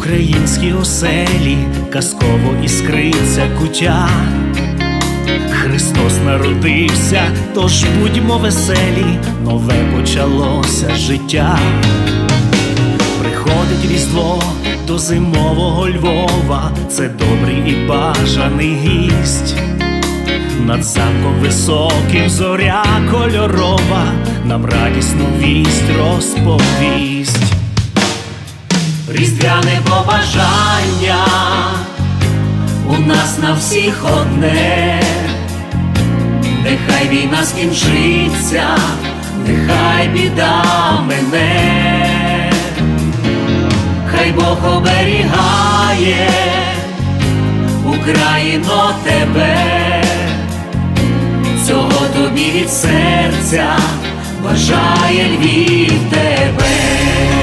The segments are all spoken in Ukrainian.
українській оселі казково іскриться куття. Христос народився, тож будьмо веселі, нове почалося життя. Приходить Різдво до зимового Львова, це добрий і бажаний гість. Над замком високим зоря кольорова, нам радісну вість розповість. Різдвяне побажання у нас на всіх одне, нехай війна скінчиться, нехай біда мене, хай Бог оберігає Україно тебе, цього тобі від серця бажає Львів тебе.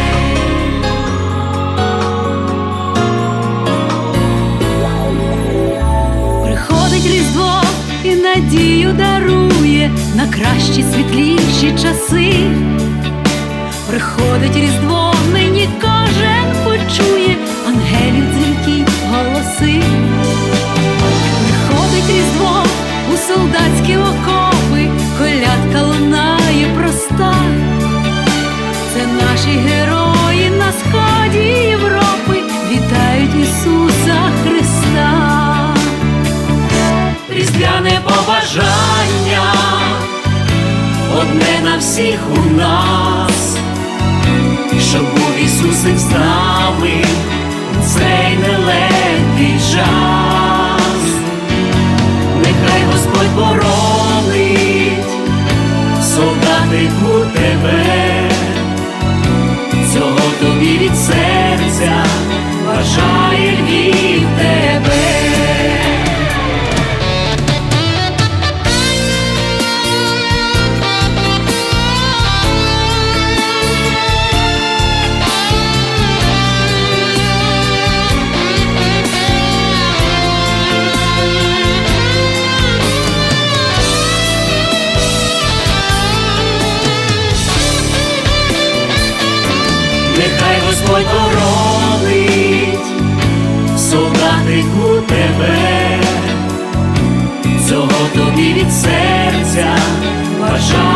Надію дарує на кращі світліші часи. Приходить Різдво, одне на всіх у нас, щоб був Ісусик з нами Господь боронить солдатику тебе, цього тобі від серця тебе.